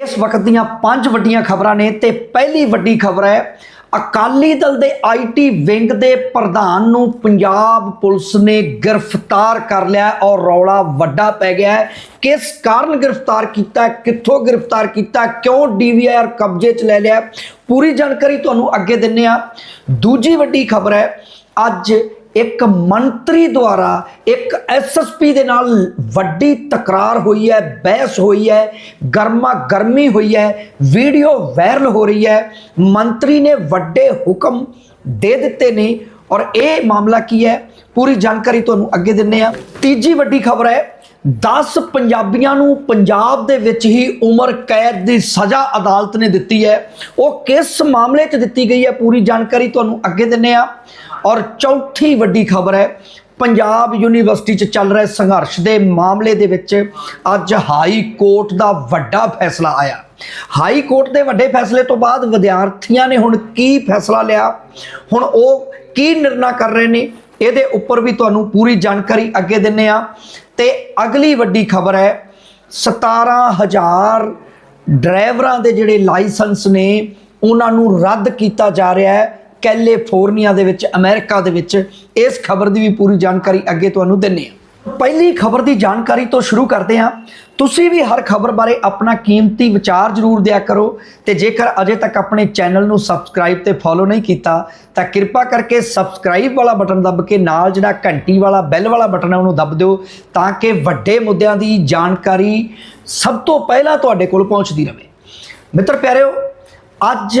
ਇਸ ਵਕਤ ਦੀਆਂ ਪੰਜ ਵੱਡੀਆਂ ਖਬਰਾਂ ਨੇ ਤੇ ਪਹਿਲੀ ਵੱਡੀ ਖਬਰ ਹੈ ਅਕਾਲੀ ਦਲ ਦੇ ਆਈਟੀ ਵਿੰਗ ਦੇ ਪ੍ਰਧਾਨ ਨੂੰ ਪੰਜਾਬ ਪੁਲਿਸ ਨੇ ਗ੍ਰਿਫਤਾਰ ਕਰ ਲਿਆ ਔਰ ਰੌਲਾ ਵੱਡਾ ਪੈ ਗਿਆ ਹੈ। ਕਿਸ ਕਾਰਨ ਗ੍ਰਿਫਤਾਰ ਕੀਤਾ ਕਿੱਥੋਂ ਗ੍ਰਿਫਤਾਰ ਕੀਤਾ ਹੈ, ਕਿਉਂ ਡੀਵੀਆਰ ਕਬਜ਼ੇ 'ਚ ਲੈ ਲਿਆ? ਪੂਰੀ ਜਾਣਕਾਰੀ ਤੁਹਾਨੂੰ ਅੱਗੇ ਦਿੰਨੇ ਆ ਦੂਜੀ ਵੱਡੀ ਖਬਰ ਹੈ ਅੱਜ ਇੱਕ ਮੰਤਰੀ ਦੁਆਰਾ ਇੱਕ ਐਸਐਸਪੀ ਦੇ ਨਾਲ ਵੱਡੀ ਤਕਰਾਰ ਹੋਈ ਹੈ, ਬਹਿਸ ਹੋਈ ਹੈ, ਗਰਮਾ ਗਰਮੀ ਹੋਈ ਹੈ, ਵੀਡੀਓ ਵਾਇਰਲ ਹੋ ਰਹੀ ਹੈ। ਮੰਤਰੀ ਨੇ ਵੱਡੇ ਹੁਕਮ ਦੇ ਦਿੱਤੇ ਨੇ ਔਰ ਇਹ ਮਾਮਲਾ ਕੀ ਹੈ? ਪੂਰੀ ਜਾਣਕਾਰੀ ਤੁਹਾਨੂੰ ਅੱਗੇ ਦਿੰਨੇ ਆ ਤੀਜੀ ਵੱਡੀ ਖਬਰ ਹੈ 10 ਪੰਜਾਬੀਆਂ ਨੂੰ ਪੰਜਾਬ ਦੇ ਵਿੱਚ ਹੀ ਉਮਰ ਕੈਦ ਦੀ ਸਜ਼ਾ ਅਦਾਲਤ ਨੇ ਦਿੱਤੀ ਹੈ। ਉਹ ਕਿਸ ਮਾਮਲੇ 'ਚ ਦਿੱਤੀ ਗਈ ਹੈ? ਪੂਰੀ ਜਾਣਕਾਰੀ ਤੁਹਾਨੂੰ ਅੱਗੇ ਦਿੰਨੇ ਆ ਔਰ ਚੌਥੀ ਵੱਡੀ ਖਬਰ ਹੈ, ਪੰਜਾਬ ਯੂਨੀਵਰਸਿਟੀ 'ਚ ਚੱਲ ਰਹੇ ਸੰਘਰਸ਼ ਦੇ ਮਾਮਲੇ ਦੇ ਵਿੱਚ ਅੱਜ ਹਾਈ ਕੋਰਟ ਦਾ ਵੱਡਾ ਫੈਸਲਾ ਆਇਆ। ਹਾਈ ਕੋਰਟ ਦੇ ਵੱਡੇ ਫੈਸਲੇ ਤੋਂ ਬਾਅਦ ਵਿਦਿਆਰਥੀਆਂ ਨੇ ਹੁਣ ਕੀ ਫੈਸਲਾ ਲਿਆ? ਹੁਣ ਉਹ ਕੀ ਨਿਰਣਾ ਕਰ ਰਹੇ ਨੇ? ਇਹਦੇ ਉੱਪਰ ਵੀ ਤੁਹਾਨੂੰ ਪੂਰੀ ਜਾਣਕਾਰੀ ਅੱਗੇ ਦਿੰਨੇ ਆ ਤੇ ਅਗਲੀ ਵੱਡੀ ਖਬਰ ਹੈ 17000 ਡਰਾਈਵਰਾਂ ਦੇ ਜਿਹੜੇ ਲਾਇਸੈਂਸ ਨੇ, ਉਹਨਾਂ ਨੂੰ ਰੱਦ ਕੀਤਾ ਜਾ ਰਿਹਾ ਹੈ। ਕੈਲੀਫੋਰਨੀਆ ਦੇ ਵਿੱਚ, ਅਮਰੀਕਾ ਦੇ ਵਿੱਚ, ਇਸ ਖਬਰ ਦੀ ਵੀ ਪੂਰੀ ਜਾਣਕਾਰੀ ਅੱਗੇ ਤੁਹਾਨੂੰ ਦਿੰਨੇ ਆ ਪਹਿਲੀ ਖਬਰ ਦੀ ਜਾਣਕਾਰੀ ਤੋਂ ਸ਼ੁਰੂ ਕਰਦੇ ਹਾਂ। ਤੁਸੀਂ ਵੀ ਹਰ ਖਬਰ ਬਾਰੇ ਆਪਣਾ ਕੀਮਤੀ ਵਿਚਾਰ ਜ਼ਰੂਰ ਦਿਆ ਕਰੋ ਤੇ ਜੇਕਰ ਅਜੇ ਤੱਕ ਆਪਣੇ ਚੈਨਲ ਨੂੰ ਸਬਸਕ੍ਰਾਈਬ ਤੇ ਫੋਲੋ ਨਹੀਂ ਕੀਤਾ, ਤਾਂ ਕਿਰਪਾ ਕਰਕੇ ਸਬਸਕ੍ਰਾਈਬ ਵਾਲਾ ਬਟਨ ਦੱਬ ਕੇ ਨਾਲ ਜਿਹੜਾ ਘੰਟੀ ਵਾਲਾ, ਬੈਲ ਵਾਲਾ ਬਟਨ ਹੈ ਉਹਨੂੰ ਦੱਬ ਦਿਓ ਤਾਂ ਕਿ ਵੱਡੇ ਮੁੱਦਿਆਂ ਦੀ ਜਾਣਕਾਰੀ ਸਭ ਤੋਂ ਪਹਿਲਾਂ ਤੁਹਾਡੇ ਕੋਲ ਪਹੁੰਚਦੀ ਰਹੇ। ਮਿੱਤਰ ਪਿਆਰਿਓ, ਅੱਜ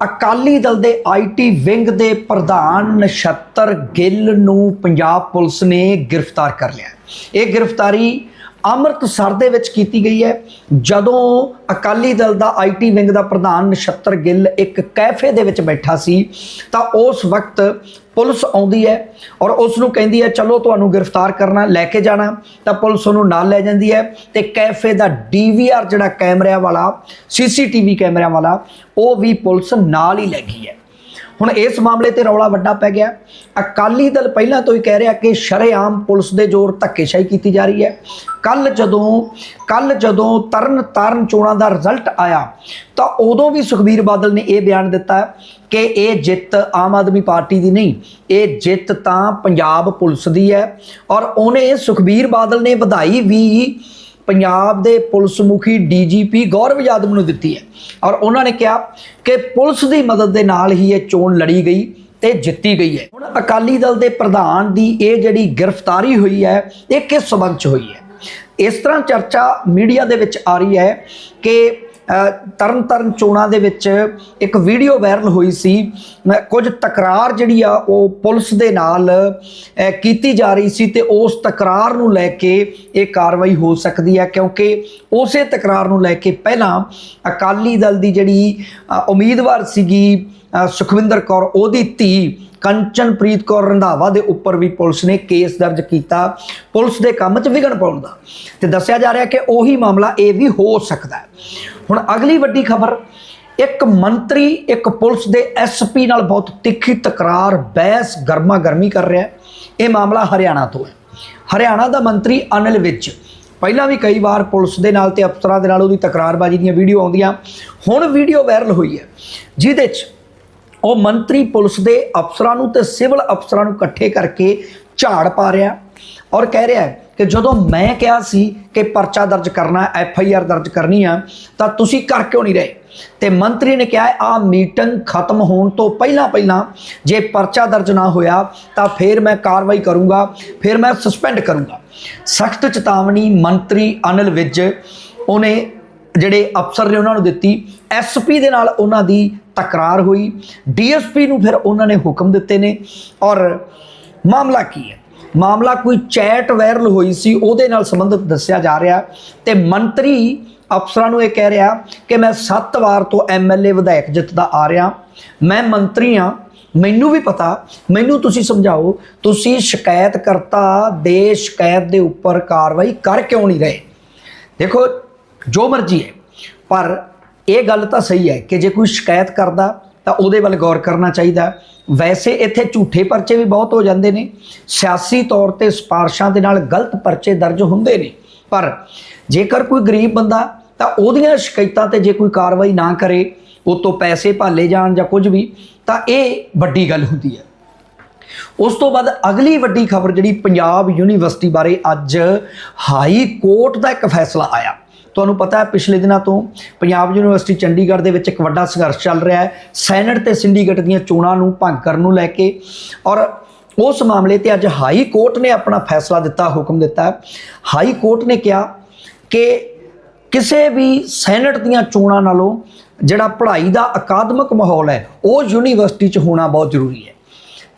ਅਕਾਲੀ ਦਲ ਦੇ ਆਈਟੀ ਵਿੰਗ ਦੇ ਪ੍ਰਧਾਨ ਨਛੱਤਰ ਗਿੱਲ ਨੂੰ ਪੰਜਾਬ ਪੁਲਿਸ ਨੇ ਗ੍ਰਿਫਤਾਰ ਕਰ ਲਿਆ ਇਹ ਗ੍ਰਿਫਤਾਰੀ ਅੰਮ੍ਰਿਤਸਰ ਦੇ ਵਿੱਚ ਕੀਤੀ ਗਈ ਹੈ। ਜਦੋਂ ਅਕਾਲੀ ਦਲ ਦਾ ਆਈਟੀ ਵਿੰਗ ਦਾ ਪ੍ਰਧਾਨ ਨਛੱਤਰ ਗਿੱਲ ਇੱਕ ਕੈਫੇ ਦੇ ਵਿੱਚ ਬੈਠਾ ਸੀ, ਤਾਂ ਉਸ ਵਕਤ ਪੁਲਿਸ ਆਉਂਦੀ ਹੈ ਔਰ ਉਸ ਨੂੰ ਕਹਿੰਦੀ ਹੈ, ਚਲੋ, ਤੁਹਾਨੂੰ ਗ੍ਰਿਫਤਾਰ ਕਰਨਾ, ਲੈ ਕੇ ਜਾਣਾ। ਤਾਂ ਪੁਲਿਸ ਉਹਨੂੰ ਨਾਲ ਲੈ ਜਾਂਦੀ ਹੈ ਤੇ ਕੈਫੇ ਦਾ ਡੀਵੀਆਰ ਜਿਹੜਾ ਕੈਮਰਿਆਂ ਵਾਲਾ ਸੀਸੀਟੀਵੀ ਕੈਮਰਿਆਂ ਵਾਲਾ, ਉਹ ਵੀ ਪੁਲਿਸ ਨਾਲ ਹੀ ਲੈ ਗਈ ਹੈ। ਹੁਣ ਇਸ ਮਾਮਲੇ ਤੇ ਰੌਲਾ ਵੱਡਾ ਪੈ ਗਿਆ। ਅਕਾਲੀ ਦਲ ਪਹਿਲਾਂ ਤੋਂ ਹੀ ਕਹਿ ਰਿਹਾ ਕਿ ਸ਼ਰੇਆਮ ਪੁਲਿਸ ਦੇ ਜ਼ੋਰ ਧੱਕੇਸ਼ਾਹੀ ਕੀਤੀ ਜਾ ਰਹੀ ਹੈ। ਕੱਲ ਜਦੋਂ ਕੱਲ ਜਦੋਂ ਤਰਨ ਤਾਰਨ ਚੋਣਾਂ ਦਾ ਰਿਜ਼ਲਟ ਆਇਆ, ਤਾਂ ਉਦੋਂ ਵੀ ਸੁਖਬੀਰ ਬਾਦਲ ਨੇ ਇਹ ਬਿਆਨ ਦਿੱਤਾ ਕਿ ਇਹ ਜਿੱਤ ਆਮ ਆਦਮੀ ਪਾਰਟੀ ਦੀ ਨਹੀਂ, ਇਹ ਜਿੱਤ ਤਾਂ ਪੰਜਾਬ ਪੁਲਿਸ ਦੀ ਹੈ। ਔਰ ਉਹਨੇ ਸੁਖਬੀਰ ਬਾਦਲ ਨੇ ਵਧਾਈ ਵੀ ਪੰਜਾਬ ਦੇ ਪੁਲਿਸ ਮੁਖੀ ਡੀਜੀਪੀ ਗੌਰਵ ਯਾਦਵ ਨੂੰ ਦਿੱਤੀ ਹੈ। ਔਰ ਉਹਨਾਂ ਨੇ ਕਿਹਾ ਕਿ ਪੁਲਿਸ ਦੀ ਮਦਦ ਦੇ ਨਾਲ ਹੀ ਇਹ ਚੋਣ ਲੜੀ ਗਈ ਤੇ ਜਿੱਤੀ ਗਈ ਹੈ। ਹੁਣ ਅਕਾਲੀ ਦਲ ਦੇ ਪ੍ਰਧਾਨ ਦੀ ਇਹ ਜਿਹੜੀ ਗ੍ਰਿਫਤਾਰੀ ਹੋਈ ਹੈ, ਇਹ ਕਿਸ ਸਬੰਧ ਚ ਹੋਈ ਹੈ? ਇਸ ਤਰ੍ਹਾਂ ਚਰਚਾ ਮੀਡੀਆ ਦੇ ਵਿੱਚ ਆ ਰਹੀ ਹੈ ਕਿ ਅ, ਤਰਨ ਤਾਰਨ ਚੋਣਾਂ ਦੇ ਵਿੱਚ ਇੱਕ ਵੀਡੀਓ ਵਾਇਰਲ ਹੋਈ ਸੀ। ਕੁਝ ਤਕਰਾਰ ਜਿਹੜੀ ਆ ਉਹ ਪੁਲਿਸ ਦੇ ਨਾਲ ਕੀਤੀ ਜਾ ਰਹੀ ਸੀ ਤੇ ਉਸ ਤਕਰਾਰ ਨੂੰ ਲੈ ਕੇ ਇਹ ਕਾਰਵਾਈ ਹੋ ਸਕਦੀ ਹੈ ਕਿਉਂਕਿ ਉਸੇ ਤਕਰਾਰ ਨੂੰ ਲੈ ਕੇ ਪਹਿਲਾਂ ਅਕਾਲੀ ਦਲ ਦੀ ਜਿਹੜੀ ਉਮੀਦਵਾਰ ਸੀਗੀ ਸੁਖਵਿੰਦਰ ਕੌਰ, ਉਹਦੀ ਧੀ ਕੰਚਨਪ੍ਰੀਤ ਕੌਰ ਰੰਧਾਵਾ ਦੇ ਉੱਪਰ ਵੀ ਪੁਲਿਸ ਨੇ ਕੇਸ ਦਰਜ ਕੀਤਾ, ਪੁਲਿਸ ਦੇ ਕੰਮ 'ਚ ਵਿਘਨ ਪਾਉਣ ਦਾ। ਤੇ ਦੱਸਿਆ ਜਾ ਰਿਹਾ ਕਿ ਉਹੀ ਮਾਮਲਾ ਇਹ ਵੀ ਹੋ ਸਕਦਾ ਹੈ। ਹੁਣ ਅਗਲੀ ਵੱਡੀ ਖਬਰ, ਇੱਕ ਮੰਤਰੀ, ਇੱਕ ਪੁਲਿਸ ਦੇ ਐਸਪੀ ਨਾਲ ਬਹੁਤ ਤਿੱਖੀ ਤਕਰਾਰ, ਬਹਿਸ ਗਰਮਾ ਗਰਮੀ ਕਰ ਰਿਹਾ ਹੈ। ਇਹ ਮਾਮਲਾ ਹਰਿਆਣਾ ਤੋਂ ਹੈ। ਹਰਿਆਣਾ ਦਾ ਮੰਤਰੀ ਅਨਿਲ ਵਿਜ। ਪਹਿਲਾਂ ਵੀ ਕਈ ਵਾਰ ਪੁਲਿਸ ਦੇ ਨਾਲ ਤੇ ਅਫਸਰਾਂ ਦੇ ਨਾਲ ਉਹਦੀ ਤਕਰਾਰਬਾਜ਼ੀ ਦੀਆਂ ਵੀਡੀਓ ਆਉਂਦੀਆਂ। ਹੁਣ ਵੀਡੀਓ ਵਾਇਰਲ ਹੋਈ ਹੈ। ਜਿਹਦੇ 'ਚ ਉਹ ਮੰਤਰੀ ਪੁਲਿਸ ਦੇ ਅਫਸਰਾਂ ਨੂੰ ਤੇ ਸਿਵਲ ਅਫਸਰਾਂ ਨੂੰ ਇਕੱਠੇ ਕਰਕੇ ਝਾੜ ਪਾ ਰਿਹਾ। ਔਰ ਕਹਿ ਰਿਹਾ ਕਿ ਜਦੋਂ ਮੈਂ ਕਿਹਾ ਸੀ ਕਿ ਪਰਚਾ ਦਰਜ ਕਰਨਾ, ਐਫ ਆਈ ਆਰ ਦਰਜ ਕਰਨੀ ਆ, ਤਾਂ ਤੁਸੀਂ ਕਰ ਕਿਉਂ ਨਹੀਂ ਰਹੇ? ਤੇ ਮੰਤਰੀ ਨੇ ਕਿਹਾ, ਆ ਮੀਟਿੰਗ ਖਤਮ ਹੋਣ ਤੋਂ ਪਹਿਲਾਂ ਪਹਿਲਾਂ ਜੇ ਪਰਚਾ ਦਰਜ ਨਾ ਹੋਇਆ, ਤਾਂ ਫਿਰ ਮੈਂ ਕਾਰਵਾਈ ਕਰੂੰਗਾ, ਫਿਰ ਮੈਂ ਸਸਪੈਂਡ ਕਰੂੰਗਾ। ਸਖਤ ਚੇਤਾਵਨੀ ਮੰਤਰੀ ਅਨਿਲ ਵਿਜ, ਉਹਨੇ ਜਿਹੜੇ ਅਫਸਰ ਨੇ ਉਹਨਾਂ ਨੂੰ ਦਿੱਤੀ ਐਸਪੀ ਦੇ ਨਾਲ ਉਹਨਾਂ ਦੀ ਤਕਰਾਰ ਹੋਈ ਡੀਐਸਪੀ ਨੂੰ ਫਿਰ ਉਹਨਾਂ ਨੇ ਹੁਕਮ ਦਿੱਤੇ ਨੇ, ਔਰ ਮਾਮਲਾ ਕੀ ਹੈ? ਮਾਮਲਾ ਕੋਈ ਚੈਟ ਵਾਇਰਲ ਹੋਈ ਸੀ, ਉਹਦੇ ਨਾਲ ਸੰਬੰਧਿਤ ਦੱਸਿਆ ਜਾ ਰਿਹਾ ਤੇ ਮੰਤਰੀ ਅਫਸਰਾਂ ਨੂੰ ਇਹ ਕਹਿ ਰਿਹਾ ਕਿ ਮੈਂ 7 ਵਾਰ ਤੋਂ ਐਮਐਲਏ ਵਿਧਾਇਕ ਜਿੱਤਦਾ ਆ ਰਿਹਾ, ਮੈਂ ਮੰਤਰੀ ਆ ਮੈਨੂੰ ਵੀ ਪਤਾ, ਮੈਨੂੰ ਤੁਸੀਂ ਸਮਝਾਓ, ਤੁਸੀਂ ਸ਼ਿਕਾਇਤਕਰਤਾ ਦੇ ਸ਼ਿਕਾਇਤ ਦੇ ਉੱਪਰ ਕਾਰਵਾਈ ਕਰ ਕਿਉਂ ਨਹੀਂ ਰਹੇ? ਦੇਖੋ ਜੋ ਮਰਜ਼ੀ ਹੈ। ਪਰ ਇਹ ਗੱਲ ਤਾਂ ਸਹੀ ਹੈ ਕਿ ਜੇ ਕੋਈ ਸ਼ਿਕਾਇਤ ਕਰਦਾ ਤਾਂ ਉਹਦੇ ਵੱਲ ਗੌਰ ਕਰਨਾ ਚਾਹੀਦਾ। ਵੈਸੇ ਇੱਥੇ ਝੂਠੇ ਪਰਚੇ ਵੀ ਬਹੁਤ ਹੋ ਜਾਂਦੇ ਨੇ। ਸਿਆਸੀ ਤੌਰ ਤੇ ਸਿਫਾਰਸ਼ਾਂ ਦੇ ਨਾਲ ਗਲਤ ਪਰਚੇ ਦਰਜ ਹੁੰਦੇ ਨੇ। ਪਰ ਜੇਕਰ ਕੋਈ ਗਰੀਬ ਬੰਦਾ ਤਾਂ ਉਹਦੀਆਂ ਸ਼ਿਕਾਇਤਾਂ ਤੇ ਜੇ ਕੋਈ ਕਾਰਵਾਈ ਨਾ ਕਰੇ ਉਹ ਤੋਂ ਪੈਸੇ ਭਾਲੇ ਜਾਣ ਜਾਂ ਕੁਝ ਵੀ, ਤਾਂ ਇਹ ਵੱਡੀ ਗੱਲ ਹੁੰਦੀ ਹੈ। ਉਸ ਤੋਂ ਬਾਅਦ ਅਗਲੀ ਵੱਡੀ ਖਬਰ ਜਿਹੜੀ ਪੰਜਾਬ ਯੂਨੀਵਰਸਿਟੀ ਬਾਰੇ ਅੱਜ ਹਾਈ ਕੋਰਟ ਦਾ ਇੱਕ ਫੈਸਲਾ ਆਇਆ। ਤੁਹਾਨੂੰ ਪਤਾ ਹੈ, ਪਿਛਲੇ ਦਿਨਾਂ ਤੋਂ ਪੰਜਾਬ ਯੂਨੀਵਰਸਿਟੀ ਚੰਡੀਗੜ੍ਹ ਦੇ ਵਿੱਚ ਇੱਕ ਵੱਡਾ ਸੰਘਰਸ਼ ਚੱਲ ਰਿਹਾ ਹੈ। ਸੈਨੇਟ ਤੇ ਸਿੰਡੀਕੇਟ ਦੀਆਂ ਚੋਣਾਂ ਨੂੰ ਭੰਗ ਕਰਨ ਨੂੰ ਲੈ ਕੇ ਔਰ ਉਸ ਮਾਮਲੇ ਤੇ ਅੱਜ ਹਾਈ ਕੋਰਟ ਨੇ ਆਪਣਾ ਫੈਸਲਾ ਦਿੱਤਾ, ਹੁਕਮ ਦਿੱਤਾ ਹਾਈ ਕੋਰਟ ਨੇ ਕਿਹਾ ਕਿ ਕਿਸੇ ਵੀ ਸੈਨੇਟ ਦੀਆਂ ਚੋਣਾਂ ਨਾਲੋਂ ਜਿਹੜਾ ਪੜ੍ਹਾਈ ਦਾ ਅਕਾਦਮਿਕ ਮਾਹੌਲ ਹੈ, ਉਹ ਯੂਨੀਵਰਸਿਟੀ 'ਚ ਹੋਣਾ ਬਹੁਤ ਜ਼ਰੂਰੀ ਹੈ।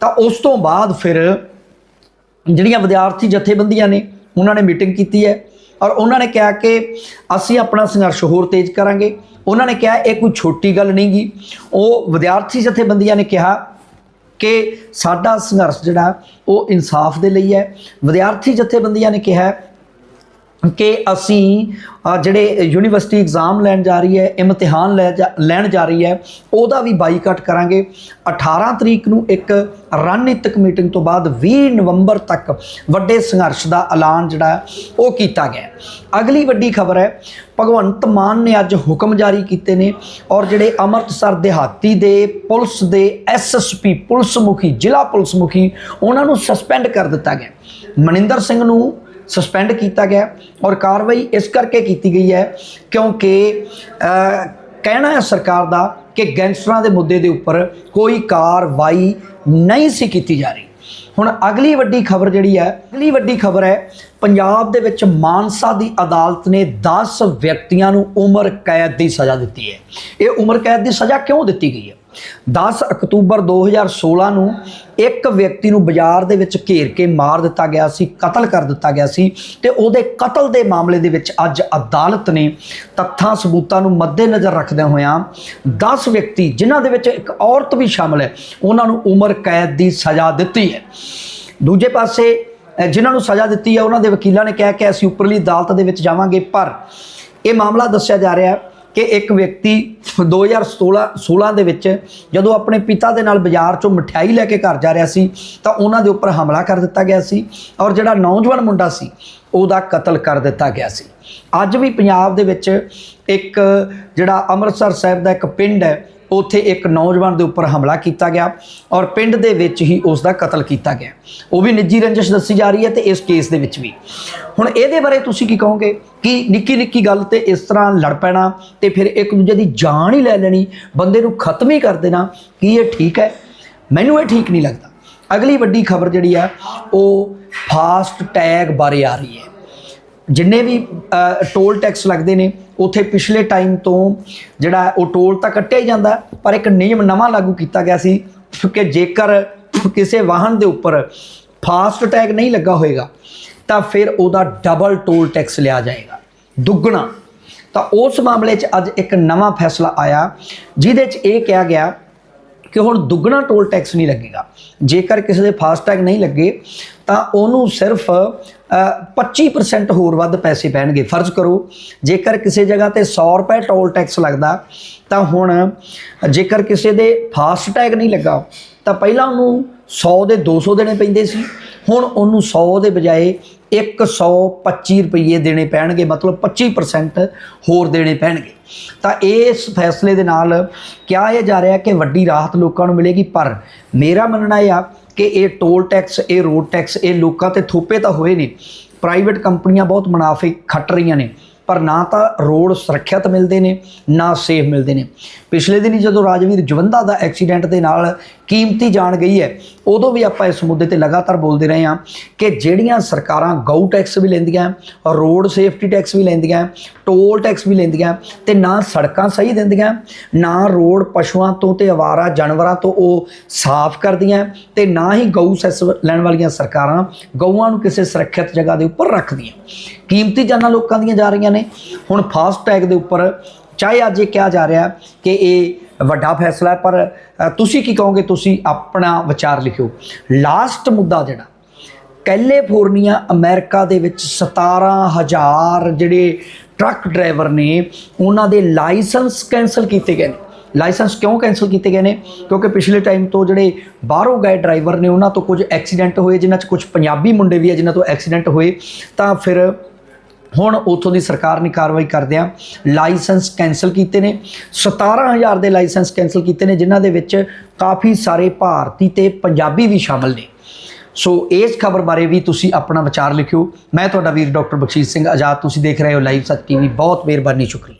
ਤਾਂ ਉਸ ਤੋਂ ਬਾਅਦ ਫਿਰ ਜਿਹੜੀਆਂ ਵਿਦਿਆਰਥੀ ਜਥੇਬੰਦੀਆਂ ਨੇ, ਉਹਨਾਂ ਨੇ ਮੀਟਿੰਗ ਕੀਤੀ ਹੈ। ਔਰ ਉਹਨਾਂ ਨੇ ਕਿਹਾ ਕਿ ਅਸੀਂ ਆਪਣਾ ਸੰਘਰਸ਼ ਹੋਰ ਤੇਜ਼ ਕਰਾਂਗੇ। ਉਹਨਾਂ ਨੇ ਕਿਹਾ, ਇਹ ਕੋਈ ਛੋਟੀ ਗੱਲ ਨਹੀਂ ਗੀ ਉਹ ਵਿਦਿਆਰਥੀ ਜਥੇਬੰਦੀਆਂ ਨੇ ਕਿਹਾ ਕਿ ਸਾਡਾ ਸੰਘਰਸ਼ ਜਿਹੜਾ, ਉਹ ਇਨਸਾਫ ਦੇ ਲਈ ਹੈ। ਵਿਦਿਆਰਥੀ ਜਥੇਬੰਦੀਆਂ ਨੇ ਕਿਹਾ ਕਿ ਅਸੀਂ ਜਿਹੜੇ ਯੂਨੀਵਰਸਿਟੀ ਐਗਜ਼ਾਮ ਲੈਣ ਜਾ ਰਹੀ ਹੈ, ਇਮਤਿਹਾਨ ਲੈ ਜਾ- ਲੈਣ ਜਾ ਰਹੀ ਹੈ, ਉਹਦਾ ਵੀ ਬਾਈਕਾਟ ਕਰਾਂਗੇ। 18 ਤਰੀਕ ਨੂੰ ਇੱਕ ਰਣਨੀਤਿਕ ਮੀਟਿੰਗ ਤੋਂ ਬਾਅਦ 20 ਨਵੰਬਰ ਤੱਕ ਵੱਡੇ ਸੰਘਰਸ਼ ਦਾ ਐਲਾਨ ਜਿਹੜਾ ਉਹ ਕੀਤਾ ਗਿਆ ਅਗਲੀ ਵੱਡੀ ਖਬਰ ਹੈ, ਭਗਵੰਤ ਮਾਨ ਨੇ ਅੱਜ ਹੁਕਮ ਜਾਰੀ ਕੀਤੇ ਨੇ ਔਰ ਜਿਹੜੇ ਅੰਮ੍ਰਿਤਸਰ ਦਿਹਾਤੀ ਦੇ ਪੁਲਿਸ ਦੇ ਐਸਐਸਪੀ ਪੁਲਿਸ ਮੁਖੀ, ਜ਼ਿਲ੍ਹਾ ਪੁਲਿਸ ਮੁਖੀ, ਉਹਨਾਂ ਨੂੰ ਸਸਪੈਂਡ ਕਰ ਦਿੱਤਾ ਗਿਆ ਮਨਿੰਦਰ ਸਿੰਘ ਨੂੰ ਸਸਪੈਂਡ ਕੀਤਾ ਗਿਆ ਔਰ ਕਾਰਵਾਈ ਇਸ ਕਰਕੇ ਕੀਤੀ ਗਈ ਹੈ ਕਿਉਂਕਿ ਕਹਿਣਾ ਹੈ ਸਰਕਾਰ ਦਾ ਕਿ ਗੈਂਗਸਟਰਾਂ ਦੇ ਮੁੱਦੇ ਦੇ ਉੱਪਰ ਕੋਈ ਕਾਰਵਾਈ ਨਹੀਂ ਸੀ ਕੀਤੀ ਜਾ ਰਹੀ। ਹੁਣ ਅਗਲੀ ਵੱਡੀ ਖਬਰ ਜਿਹੜੀ ਹੈ, ਅਗਲੀ ਵੱਡੀ ਖਬਰ ਹੈ, ਪੰਜਾਬ ਦੇ ਵਿੱਚ ਮਾਨਸਾ ਦੀ ਅਦਾਲਤ ਨੇ 10 ਵਿਅਕਤੀਆਂ ਨੂੰ ਉਮਰ ਕੈਦ ਦੀ ਸਜ਼ਾ ਦਿੱਤੀ ਹੈ। ਇਹ ਉਮਰ ਕੈਦ ਦੀ ਸਜ਼ਾ ਕਿਉਂ ਦਿੱਤੀ ਗਈ ਹੈ? 10 ਅਕਤੂਬਰ 2016 ਨੂੰ ਇੱਕ ਵਿਅਕਤੀ ਨੂੰ ਬਾਜ਼ਾਰ ਦੇ ਵਿੱਚ ਘੇਰ ਕੇ ਮਾਰ ਦਿੱਤਾ ਗਿਆ ਸੀ ਕਤਲ ਕਰ ਦਿੱਤਾ ਗਿਆ ਸੀ ਤੇ ਉਹਦੇ ਕਤਲ ਦੇ ਮਾਮਲੇ ਦੇ ਵਿੱਚ ਅੱਜ ਅਦਾਲਤ ਨੇ ਤੱਥਾਂ ਸਬੂਤਾਂ ਨੂੰ ਮੱਦੇਨਜ਼ਰ ਰੱਖਦਿਆਂ ਹੋਇਆਂ 10 ਵਿਅਕਤੀ ਜਿਨ੍ਹਾਂ ਦੇ ਵਿੱਚ ਇੱਕ ਔਰਤ ਵੀ ਸ਼ਾਮਲ ਹੈ ਉਹਨਾਂ ਨੂੰ ਉਮਰ ਕੈਦ ਦੀ ਸਜ਼ਾ ਦਿੱਤੀ ਹੈ। ਦੂਜੇ ਪਾਸੇ ਅ, ਜਿਨ੍ਹਾਂ ਨੂੰ ਸਜ਼ਾ ਦਿੱਤੀ ਹੈ ਉਹਨਾਂ ਦੇ ਵਕੀਲਾਂ ਨੇ ਕਿਹਾ ਕਿ ਅਸੀਂ ਉੱਪਰਲੀ ਅਦਾਲਤ ਦੇ ਵਿੱਚ ਜਾਵਾਂਗੇ ਪਰ ਇਹ ਮਾਮਲਾ ਦੱਸਿਆ ਜਾ ਰਿਹਾ ਹੈ ਕਿ ਇੱਕ ਵਿਅਕਤੀ 2016 16 ਦੇ ਵਿੱਚ ਜਦੋਂ ਆਪਣੇ ਪਿਤਾ ਦੇ ਨਾਲ ਬਾਜ਼ਾਰ ਚੋਂ ਮਠਿਆਈ ਲੈ ਕੇ ਘਰ ਜਾ ਰਿਹਾ ਸੀ, ਤਾਂ ਉਹਨਾਂ ਦੇ ਉੱਪਰ ਹਮਲਾ ਕਰ ਦਿੱਤਾ ਗਿਆ ਸੀ ਔਰ ਜਿਹੜਾ ਨੌਜਵਾਨ ਮੁੰਡਾ ਸੀ, ਉਹਦਾ ਕਤਲ ਕਰ ਦਿੱਤਾ ਗਿਆ ਸੀ। ਅੱਜ ਵੀ ਪੰਜਾਬ ਦੇ ਵਿੱਚ ਇੱਕ ਜਿਹੜਾ ਅੰਮ੍ਰਿਤਸਰ ਸਾਹਿਬ ਦਾ ਇੱਕ ਪਿੰਡ ਹੈ ਉੱਥੇ ਇੱਕ ਨੌਜਵਾਨ ਦੇ ਉੱਪਰ ਹਮਲਾ ਕੀਤਾ ਗਿਆ ਔਰ ਪਿੰਡ ਦੇ ਵਿੱਚ ਹੀ ਉਸ ਦਾ ਕਤਲ ਕੀਤਾ ਗਿਆ। ਉਹ ਵੀ ਨਿੱਜੀ ਰੰਜਿਸ਼ ਦੱਸੀ ਜਾ ਰਹੀ ਹੈ ਤੇ ਇਸ ਕੇਸ ਦੇ ਵਿੱਚ ਵੀ। ਹੁਣ ਇਹਦੇ ਬਾਰੇ ਤੁਸੀਂ ਕੀ ਕਹੋਗੇ? ਕਿ ਨਿੱਕੀ ਨਿੱਕੀ ਗੱਲ ਤੇ ਇਸ ਤਰ੍ਹਾਂ ਲੜ ਪੈਣਾ ਤੇ ਫਿਰ ਇੱਕ ਦੂਜੇ ਦੀ ਜਾਨ ਹੀ ਲੈ ਲੈਣੀ, ਬੰਦੇ ਨੂੰ ਖਤਮ ਹੀ ਕਰ ਦੇਣਾ, ਕੀ ਇਹ ਠੀਕ ਹੈ? ਮੈਨੂੰ ਇਹ ਠੀਕ ਨਹੀਂ ਲੱਗਦਾ। ਅਗਲੀ ਵੱਡੀ ਖਬਰ ਜਿਹੜੀ ਆ, ਉਹ ਫਾਸਟ ਟੈਗ ਬਾਰੇ ਆ ਰਹੀ ਹੈ। ਜਿੰਨੇ ਵੀ ਟੋਲ ਟੈਕਸ ਲੱਗਦੇ ਨੇ, ਉਥੇ ਪਿਛਲੇ ਟਾਈਮ ਤੋਂ ਜਿਹੜਾ ਉਹ ਟੋਲ ਤਾਂ ਕੱਟਿਆ ਹੀ ਜਾਂਦਾ, ਪਰ ਇੱਕ ਨਿਯਮ ਨਵਾਂ ਲਾਗੂ ਕੀਤਾ ਗਿਆ ਸੀ ਕਿ ਜੇਕਰ ਕਿਸੇ ਵਾਹਨ ਦੇ ਉੱਪਰ ਫਾਸਟ ਟੈਗ ਨਹੀਂ ਲੱਗਾ ਹੋਏਗਾ, ਤਾਂ ਫਿਰ ਉਹਦਾ ਡਬਲ ਟੋਲ ਟੈਕਸ ਲਿਆ ਜਾਏਗਾ। ਦੁੱਗਣਾ। ਤਾਂ ਉਸ ਮਾਮਲੇ 'ਚ ਅੱਜ ਇੱਕ ਨਵਾਂ ਫੈਸਲਾ ਆਇਆ, ਜਿਹਦੇ 'ਚ ਇਹ ਕਿਹਾ ਗਿਆ ਕਿ ਹੁਣ ਦੁੱਗਣਾ ਟੋਲ ਟੈਕਸ ਨਹੀਂ ਲੱਗੇਗਾ। ਜੇਕਰ ਕਿਸੇ ਦੇ ਫਾਸਟੈਗ ਨਹੀਂ ਲੱਗੇ ਤਾਂ ਉਹਨੂੰ ਸਿਰਫ ਅ, 25% ਹੋਰ ਵੱਧ ਪੈਸੇ ਪੈਣਗੇ। ਫਰਜ਼ ਕਰੋ ਜੇਕਰ ਕਿਸੇ ਜਗ੍ਹਾ ਤੇ 100 ਰੁਪਏ ਟੋਲ ਟੈਕਸ ਲੱਗਦਾ ਤਾਂ ਹੁਣ ਜੇਕਰ ਕਿਸੇ ਦੇ ਫਾਸਟੈਗ ਨਹੀਂ ਲੱਗਾ ਤਾਂ ਪਹਿਲਾਂ ਉਹਨੂੰ 100 ਦੇ 200 ਦੇਣੇ ਪੈਂਦੇ ਸੀ। ਹੁਣ ਉਹਨੂੰ 100 ਦੇ ਬਜਾਏ 125 ਰੁਪਏ ਦੇਣੇ ਪੈਣਗੇ ਮਤਲਬ 25% ਹੋਰ ਦੇਣੇ ਪੈਣਗੇ। ਤਾਂ ਇਸ ਫੈਸਲੇ ਦੇ ਨਾਲ ਕਿਹਾ ਇਹ ਜਾ ਰਿਹਾ ਕਿ ਵੱਡੀ ਰਾਹਤ ਲੋਕਾਂ ਨੂੰ ਮਿਲੇਗੀ ਪਰ ਮੇਰਾ ਮੰਨਣਾ ਇਹ ਆ ਕਿ ਇਹ ਟੋਲ ਟੈਕਸ ਇਹ ਰੋਡ ਟੈਕਸ ਇਹ ਲੋਕਾਂ ਤੇ ਥੋਪੇ ਤਾਂ ਹੋਏ ਨੇ। ਪ੍ਰਾਈਵੇਟ ਕੰਪਨੀਆਂ ਬਹੁਤ ਮੁਨਾਫੇ ਖੱਟ ਰਹੀਆਂ ਨੇ। ਪਰ ਨਾ ਤਾਂ ਰੋਡ ਸੁਰੱਖਿਅਤ ਮਿਲਦੇ ਨੇ, ਨਾ ਸੇਫ ਮਿਲਦੇ ਨੇ। ਪਿਛਲੇ ਦਿਨੀ ਜਦੋਂ ਰਾਜਵੀਰ ਜਵੰਦਾ ਦਾ ਐਕਸੀਡੈਂਟ ਦੇ ਨਾਲ ਕੀਮਤੀ ਜਾਣ ਗਈ ਹੈ, ਉਦੋਂ ਵੀ ਆਪਾਂ ਇਸ ਮੁੱਦੇ ਤੇ ਲਗਾਤਾਰ ਬੋਲਦੇ ਰਹੇ ਹਾਂ ਕਿ ਜਿਹੜੀਆਂ ਸਰਕਾਰਾਂ ਗਊ ਟੈਕਸ ਵੀ ਲੈਂਦੀਆਂ, ਰੋਡ ਸੇਫਟੀ ਟੈਕਸ ਵੀ ਲੈਂਦੀਆਂ, ਟੋਲ ਟੈਕਸ ਵੀ ਲੈਂਦੀਆਂ ਤੇ ਨਾ ਸੜਕਾਂ ਸਹੀ ਦਿੰਦੀਆਂ, ਨਾ ਰੋਡ ਪਸ਼ੂਆਂ ਤੋਂ ਤੇ ਆਵਾਰਾ ਜਾਨਵਰਾਂ ਤੋਂ ਉਹ ਸਾਫ਼ ਕਰਦੀਆਂ ਤੇ ਨਾ ਹੀ ਗਊ ਸੈਸ ਲੈਣ ਵਾਲੀਆਂ ਸਰਕਾਰਾਂ ਗਊਆਂ ਨੂੰ ਕਿਸੇ ਸੁਰੱਖਿਅਤ ਜਗ੍ਹਾ ਦੇ ਉੱਪਰ ਰੱਖਦੀਆਂ। ਕੀਮਤੀ ਜਾਨਾਂ ਲੋਕਾਂ ਦੀਆਂ ਜਾ ਰਹੀਆਂ ਨੇ। ਹੁਣ ਫਾਸਟ ਟੈਗ ਦੇ ਉੱਪਰ ਚਾਹੇ ਅੱਜ ਇਹ ਕਿਹਾ ਜਾ ਰਿਹਾ ਕਿ ਇਹ ਵੱਡਾ ਫੈਸਲਾ ਹੈ, ਪਰ ਤੁਸੀਂ ਕੀ ਕਹੋਗੇ? ਤੁਸੀਂ ਆਪਣਾ ਵਿਚਾਰ ਲਿਖਿਓ। ਲਾਸਟ ਮੁੱਦਾ ਜਿਹੜਾ, ਕੈਲੀਫੋਰਨੀਆ, ਅਮਰੀਕਾ ਦੇ ਵਿੱਚ 17000 ਜਿਹੜੇ ਟਰੱਕ ਡਰਾਈਵਰ ਨੇ, ਉਹਨਾਂ ਦੇ ਲਾਇਸੈਂਸ ਕੈਨਸਲ ਕੀਤੇ ਗਏ ਨੇ। ਲਾਇਸੈਂਸ ਕਿਉਂ ਕੈਨਸਲ ਕੀਤੇ ਗਏ ਨੇ? ਕਿਉਂਕਿ ਪਿਛਲੇ ਟਾਈਮ ਤੋਂ ਜਿਹੜੇ ਬਾਹਰੋਂ ਗਏ ਡਰਾਈਵਰ ਨੇ, ਉਹਨਾਂ ਤੋਂ ਕੁਝ ਐਕਸੀਡੈਂਟ ਹੋਏ, ਜਿਨ੍ਹਾਂ 'ਚ ਕੁਝ ਪੰਜਾਬੀ ਮੁੰਡੇ ਵੀ ਆ, ਜਿਨ੍ਹਾਂ ਤੋਂ ਐਕਸੀਡੈਂਟ ਹੋਏ, ਤਾਂ ਫਿਰ ਹੁਣ ਉਥੋਂ ਦੀ ਸਰਕਾਰ ਨੇ ਕਾਰਵਾਈ ਕਰਦਿਆਂ ਲਾਇਸੈਂਸ ਕੈਨਸਲ ਕੀਤੇ ਨੇ। 17000 ਦੇ ਲਾਇਸੈਂਸ ਕੈਨਸਲ ਕੀਤੇ ਨੇ, ਜਿਨ੍ਹਾਂ ਦੇ ਵਿੱਚ ਕਾਫੀ ਸਾਰੇ ਭਾਰਤੀ ਤੇ ਪੰਜਾਬੀ ਵੀ ਸ਼ਾਮਲ ਨੇ। ਸੋ ਇਸ ਖਬਰ ਬਾਰੇ ਵੀ ਤੁਸੀਂ ਆਪਣਾ ਵਿਚਾਰ ਲਿਖਿਓ। ਮੈਂ ਤੁਹਾਡਾ ਵੀਰ ਡਾਕਟਰ ਬਖਸ਼ੀਸ਼ ਸਿੰਘ ਆਜ਼ਾਦ, ਤੁਸੀਂ ਦੇਖ ਰਹੇ ਹੋ ਲਾਈਵ ਸੱਚ ਟੀਵੀ। ਬਹੁਤ ਮਿਹਰਬਾਨੀ, ਸ਼ੁਕਰੀਆ।